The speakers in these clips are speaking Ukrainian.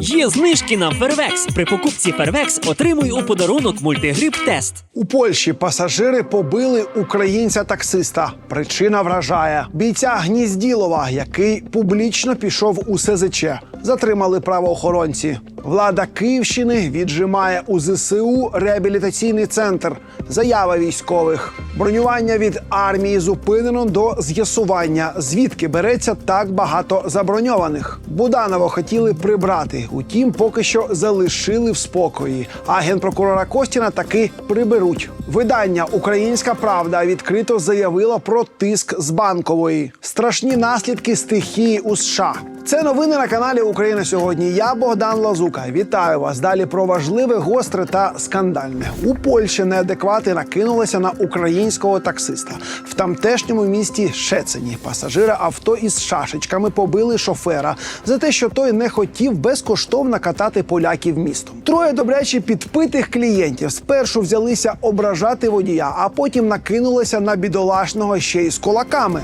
Є знижки на Фервекс. При покупці Фервекс отримуй у подарунок мультигрип тест. У Польщі пасажири побили українця-таксиста. Причина вражає бійця Гнізділова, який публічно пішов у СЗЧ. Затримали правоохоронці. Влада Київщини віджимає у ЗСУ реабілітаційний центр. Заява військових. Бронювання від армії зупинено до з'ясування, звідки береться так багато заброньованих. Буданово хотіли прибрати, утім, поки що залишили в спокої. А генпрокурора Костіна таки приберуть. Видання Українська Правда відкрито заявила про тиск з банкової. Страшні наслідки стихії у США. Це новини на каналі Україна сьогодні. Я Богдан Лазука. Вітаю вас. Далі про важливе, гостре та скандальне. У Польщі неадеквати накинулися на українського таксиста. В тамтешньому місті Шецені пасажири авто із шашечками побили шофера за те, що той не хотів безкоштовно катати поляків містом. Троє добряче підпитих клієнтів спершу взялися ображати водія, а потім накинулася на бідолашного ще й з кулаками.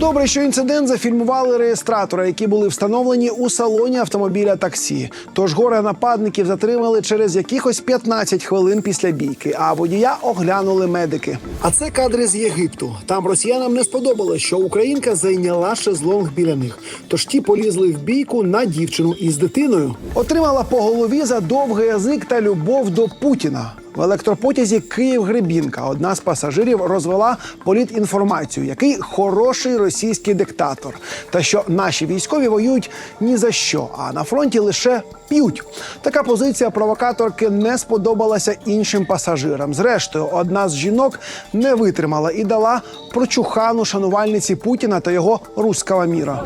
Добре, що інцидент зафільмували реєстратори, які були встановлені у салоні автомобіля таксі. Тож горе нападників затримали через якихось 15 хвилин після бійки, а водія оглянули медики. А це кадри з Єгипту. Там росіянам не сподобалось, що українка зайняла шезлонг біля них. Тож ті полізли в бійку на дівчину із дитиною. Отримала по голові за довгий язик та любов до Путіна. В електропотязі Київ Гребінка одна з пасажирів розвела політінформацію, який хороший російський диктатор, та що наші військові воюють ні за що, а на фронті лише п'ють. Така позиція провокаторки не сподобалася іншим пасажирам. Зрештою, одна з жінок не витримала і дала прочухану шанувальниці Путіна та його руского міра.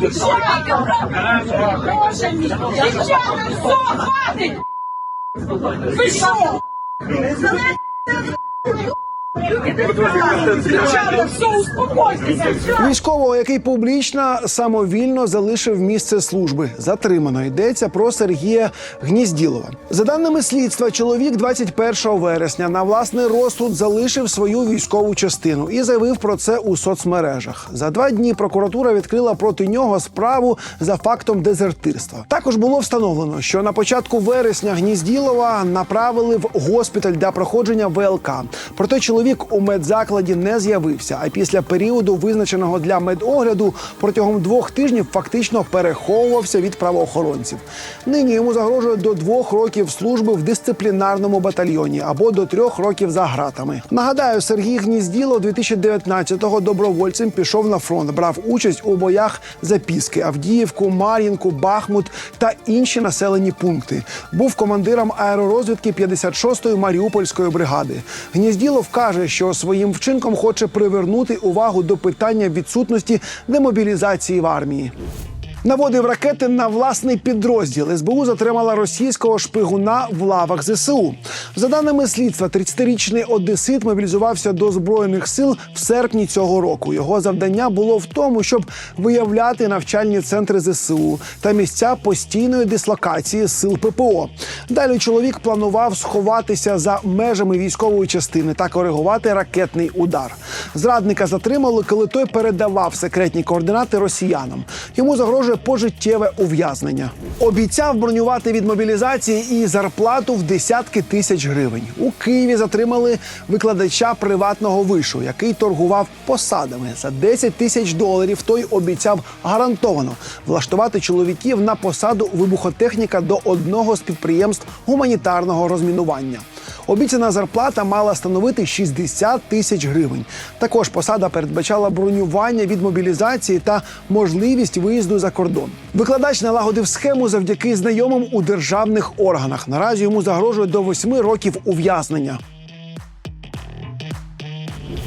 Сядьте! Боже мій! Дівчата, все, хватить! Ви що? Військового, який публічно самовільно залишив місце служби, затримано йдеться про Сергія Гнізділова. За даними слідства, чоловік 21 вересня на власний розсуд залишив свою військову частину і заявив про це у соцмережах. За два дні прокуратура відкрила проти нього справу за фактом дезертирства. Також було встановлено, що на початку вересня Гнізділова направили в госпіталь для проходження ВЛК. Проте чоловік у медзакладі не з'явився. А після періоду, визначеного для медогляду, протягом двох тижнів фактично переховувався від правоохоронців. Нині йому загрожує до двох років служби в дисциплінарному батальйоні або до трьох років за гратами. Нагадаю, Сергій Гнізділо 2019-го добровольцем пішов на фронт, брав участь у боях за Піски, Авдіївку, Мар'їнку, Бахмут та інші населені пункти. Був командиром аеророзвідки 56-ї Маріупольської бригади. Гнізділов каже, що своїм вчинком хоче привернути увагу до питання відсутності демобілізації в армії. Наводив ракети на власний підрозділ. СБУ затримала російського шпигуна в лавах ЗСУ. За даними слідства, 30-річний одесит мобілізувався до збройних сил в серпні цього року. Його завдання було в тому, щоб виявляти навчальні центри ЗСУ та місця постійної дислокації сил ППО. Далі чоловік планував сховатися за межами військової частини та коригувати ракетний удар. Зрадника затримали, коли той передавав секретні координати росіянам. Йому загрожує пожиттєве ув'язнення. Обіцяв бронювати від мобілізації і зарплату в десятки тисяч гривень. У Києві затримали викладача приватного вишу, який торгував посадами за 10 тисяч доларів. Той обіцяв гарантовано влаштувати чоловіків на посаду вибухотехніка до одного з підприємств гуманітарного розмінування. Обіцяна зарплата мала становити 60 тисяч гривень. Також посада передбачала бронювання від мобілізації та можливість виїзду за кордон. Викладач налагодив схему завдяки знайомим у державних органах. Наразі йому загрожує до 8 років ув'язнення.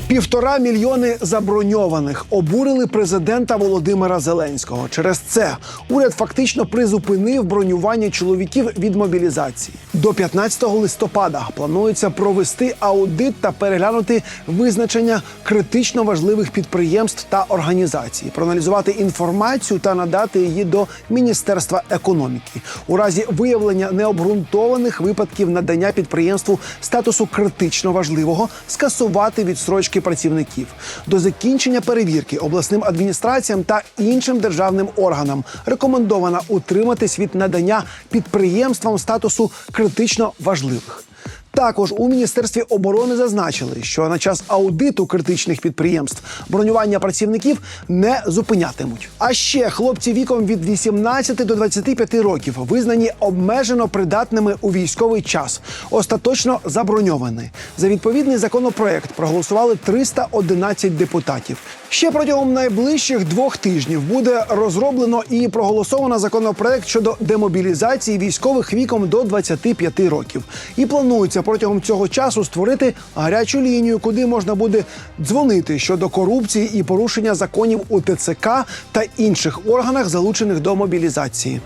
Півтора мільйони заброньованих обурили президента Володимира Зеленського. Через це уряд фактично призупинив бронювання чоловіків від мобілізації. До 15 листопада планується провести аудит та переглянути визначення критично важливих підприємств та організацій, проаналізувати інформацію та надати її до Міністерства економіки у разі виявлення необґрунтованих випадків надання підприємству статусу критично важливого, скасувати відстрочки працівників до закінчення перевірки обласним адміністраціям та іншим державним органам рекомендовано утриматись від надання підприємствам статусу критично важливих. Також у міністерстві оборони зазначили, що на час аудиту критичних підприємств бронювання працівників не зупинятимуть. А ще хлопці віком від 18 до 25 років визнані обмежено придатними у військовий час, остаточно заброньовані. За відповідний законопроект проголосували 311 депутатів. Ще протягом найближчих двох тижнів буде розроблено і проголосовано законопроект щодо демобілізації військових віком до 25 років. І планується протягом цього часу створити гарячу лінію, куди можна буде дзвонити щодо корупції і порушення законів у ТЦК та інших органах, залучених до мобілізації.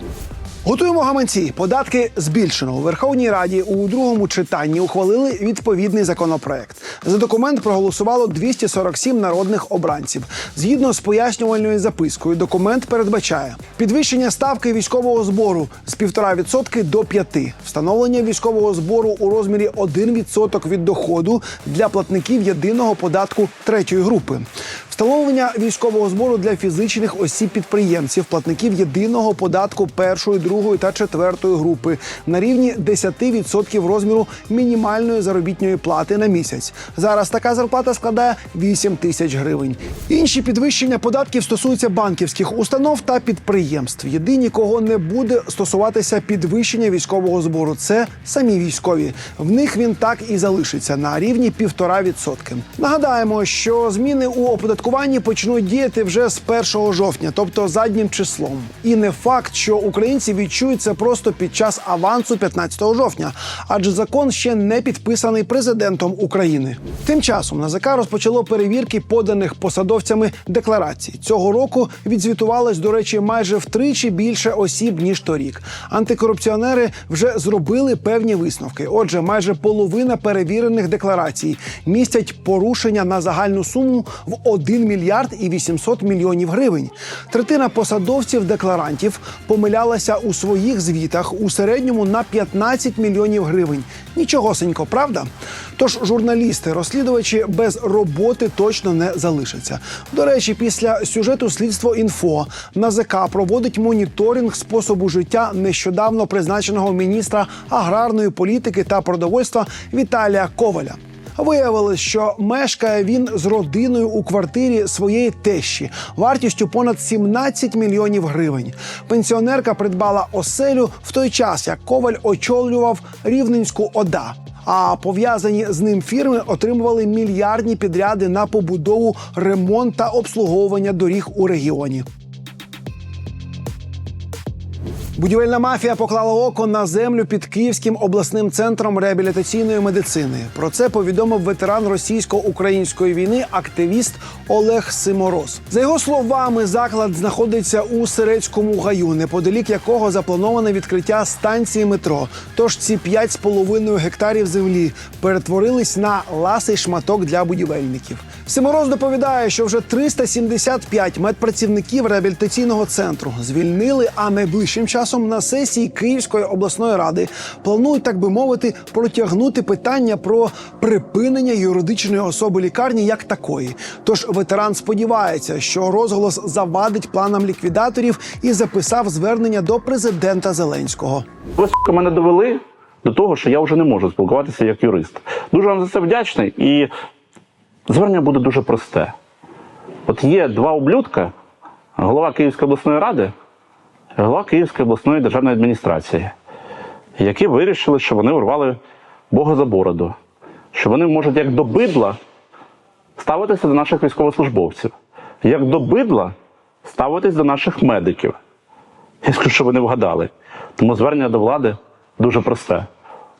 Готуємо гаманці. Податки збільшено у Верховній Раді у другому читанні ухвалили відповідний законопроект. За документ проголосувало 247 народних обранців. Згідно з пояснювальною запискою, документ передбачає підвищення ставки військового збору з 1,5% до 5%, встановлення військового збору у розмірі 1% від доходу для платників єдиного податку третьої групи. Встановлення військового збору для фізичних осіб підприємців, платників єдиного податку першої, другої та четвертої групи на рівні 10% розміру мінімальної заробітної плати на місяць. Зараз така зарплата складає 8 тисяч гривень. Інші підвищення податків стосуються банківських установ та підприємств. Єдині, кого не буде стосуватися підвищення військового збору, це самі військові. В них він так і залишиться на рівні 1,5%. Нагадаємо, що зміни у оподаткуванні почнуть діяти вже з 1 жовтня, тобто заднім числом. І не факт, що українці відчують це просто під час авансу 15 жовтня, адже закон ще не підписаний президентом України. Тим часом НАЗК розпочало перевірки поданих посадовцями декларацій. Цього року відзвітувалось, до речі, майже втричі більше осіб ніж торік. Антикорупціонери вже зробили певні висновки. Отже, майже половина перевірених декларацій містять порушення на загальну суму в 1 мільярд і 800 мільйонів гривень. Третина посадовців декларантів помилялася у своїх звітах у середньому на 15 мільйонів гривень. Нічогосенько, правда? Тож журналісти, розслідувачі без роботи точно не залишаться. До речі, після сюжету слідство інфо НАЗК проводить моніторинг способу життя нещодавно призначеного міністра аграрної політики та продовольства Віталія Коваля. Виявилось, що мешкає він з родиною у квартирі своєї тещі вартістю понад 17 мільйонів гривень. Пенсіонерка придбала оселю в той час, як коваль очолював рівненську ОДА. А пов'язані з ним фірми отримували мільярдні підряди на побудову, ремонт та обслуговування доріг у регіоні. Будівельна мафія поклала око на землю під Київським обласним центром реабілітаційної медицини. Про це повідомив ветеран російсько-української війни, активіст Олег Симороз. За його словами, заклад знаходиться у Сирецькому гаю, неподалік якого заплановане відкриття станції метро. Тож ці 5,5 гектарів землі перетворились на ласий шматок для будівельників. Симороз доповідає, що вже 375 медпрацівників реабілітаційного центру звільнили, а найближчим часом на сесії Київської обласної ради планують, так би мовити, протягнути питання про припинення юридичної особи лікарні як такої. Тож ветеран сподівається, що розголос завадить планам ліквідаторів і записав звернення до президента Зеленського. Ви мене довели до того, що я вже не можу спілкуватися як юрист. Дуже вам за це вдячний. І звернення буде дуже просте. От є два ублюдка, голова Київської обласної ради, голова Київської обласної державної адміністрації, які вирішили, що вони урвали Бога за бороду, що вони можуть як до бидла ставитися до наших військовослужбовців, як до бидла ставитись до наших медиків. Я скажу, що ви не вгадали. Тому звернення до влади дуже просте: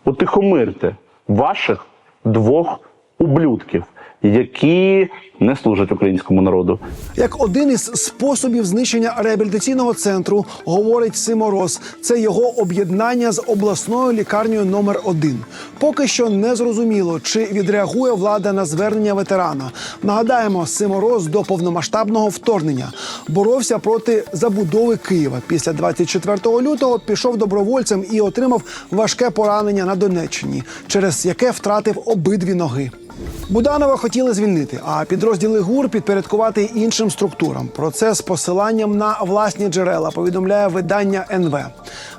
утихомирте ваших двох ублюдків, які не служать українському народу. Як один із способів знищення реабілітаційного центру, говорить Симороз, це його об'єднання з обласною лікарнею номер 1 Поки що не зрозуміло, чи відреагує влада на звернення ветерана. Нагадаємо, Симороз до повномасштабного вторгнення боровся проти забудови Києва. Після 24 лютого пішов добровольцем і отримав важке поранення на Донеччині, через яке втратив обидві ноги. Буданова хотіли звільнити, а підрозділи ГУР підпорядкувати іншим структурам. Про це з посиланням на власні джерела повідомляє видання НВ.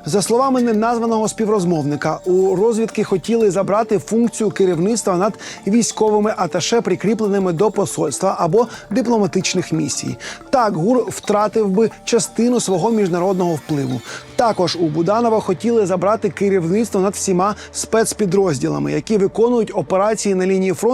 За словами неназваного співрозмовника, у розвідки хотіли забрати функцію керівництва над військовими аташе, прикріпленими до посольства або дипломатичних місій. Так ГУР втратив би частину свого міжнародного впливу. Також у Буданова хотіли забрати керівництво над всіма спецпідрозділами, які виконують операції на лінії фронту,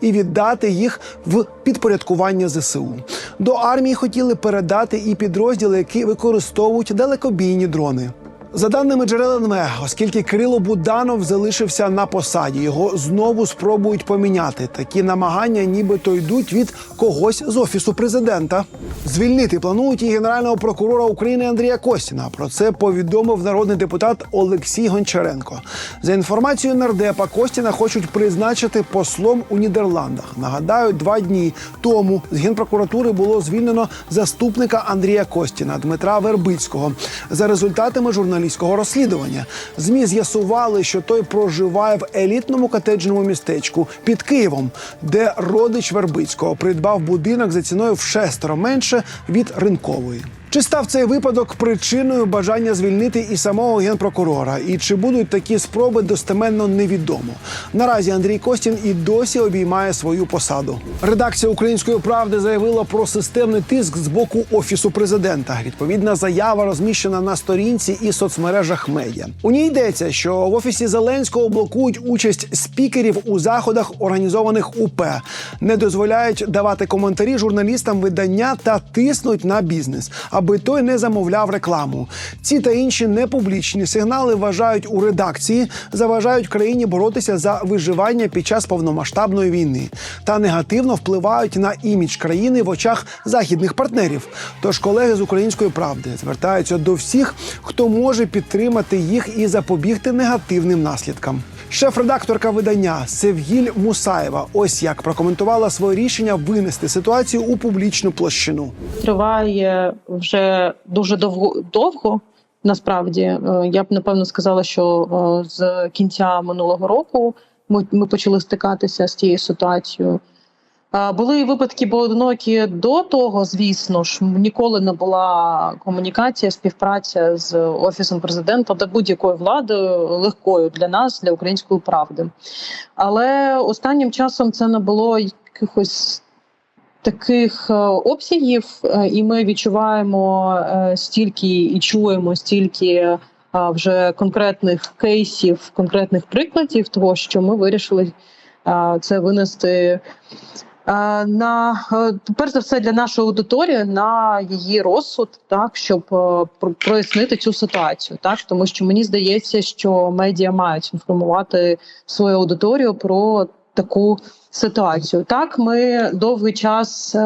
і віддати їх в підпорядкування ЗСУ. До армії хотіли передати і підрозділи, які використовують далекобійні дрони. За даними джерел НВ, оскільки Кирило Буданов залишився на посаді, його знову спробують поміняти. Такі намагання, нібито йдуть від когось з офісу президента. Звільнити планують і генерального прокурора України Андрія Костіна. Про це повідомив народний депутат Олексій Гончаренко. За інформацією нардепа Костіна хочуть призначити послом у Нідерландах. Нагадаю, два дні тому з генпрокуратури було звільнено заступника Андрія Костіна Дмитра Вербицького за результатами журналістського розслідування. Змі з'ясували, що той проживає в елітному котеджному містечку під Києвом, де родич Вербицького придбав будинок за ціною в шестеро менше від ринкової. Чи став цей випадок причиною бажання звільнити і самого генпрокурора? І чи будуть такі спроби достеменно невідомо? Наразі Андрій Костін і досі обіймає свою посаду. Редакція української правди заявила про системний тиск з боку офісу президента. Відповідна заява розміщена на сторінці і соцмережах медіа. У ній йдеться, що в офісі Зеленського блокують участь спікерів у заходах, організованих УП, не дозволяють давати коментарі журналістам видання та тиснуть на бізнес аби той не замовляв рекламу. Ці та інші непублічні сигнали вважають у редакції, заважають країні боротися за виживання під час повномасштабної війни та негативно впливають на імідж країни в очах західних партнерів. Тож колеги з української правди звертаються до всіх, хто може підтримати їх і запобігти негативним наслідкам. Шеф-редакторка видання Севгіль Мусаєва ось як прокоментувала своє рішення винести ситуацію у публічну площину. триває вже дуже довго довго. Насправді Е, я б напевно сказала, що е, з кінця минулого року ми, ми почали стикатися з цією ситуацією. Були випадки поодинокі до того, звісно ж, ніколи не була комунікація, співпраця з офісом президента та будь-якою владою легкою для нас, для української правди. Але останнім часом це не було якихось таких е, обсягів, е, і ми відчуваємо е, стільки і чуємо стільки вже конкретних кейсів, конкретних прикладів, того що ми вирішили це винести. Е, На е, перш за все для нашої аудиторії на її розсуд, так щоб е, про- прояснити цю ситуацію, так тому що мені здається, що медіа мають інформувати свою аудиторію про таку ситуацію. Так, ми довгий час.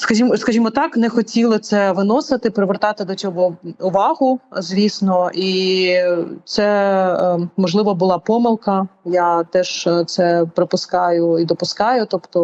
Скажімо, скажімо так, не хотіли це виносити, привертати до цього увагу, звісно, і це е, можливо була помилка. Я теж е, це припускаю і допускаю. Тобто,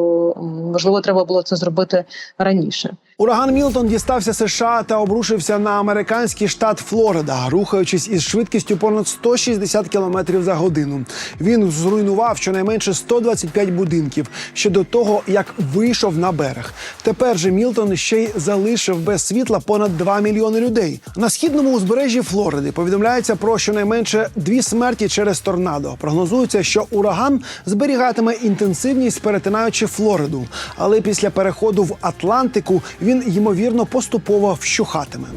можливо, треба було це зробити раніше. Ураган Мілтон дістався США та обрушився на американський штат Флорида, рухаючись із швидкістю понад 160 км за годину. Він зруйнував щонайменше 125 будинків ще до того, як вийшов на берег. Тепер же Мілтон ще й залишив без світла понад 2 мільйони людей. На східному узбережжі Флориди повідомляється про щонайменше дві смерті через торнадо. Прогнозується, що ураган зберігатиме інтенсивність, перетинаючи Флориду, але після переходу в Атлантику він ймовірно поступово вщухатиме.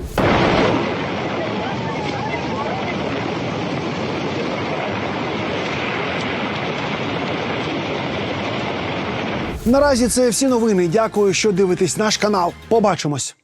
Наразі це всі новини. Дякую, що дивитесь наш канал. Побачимось.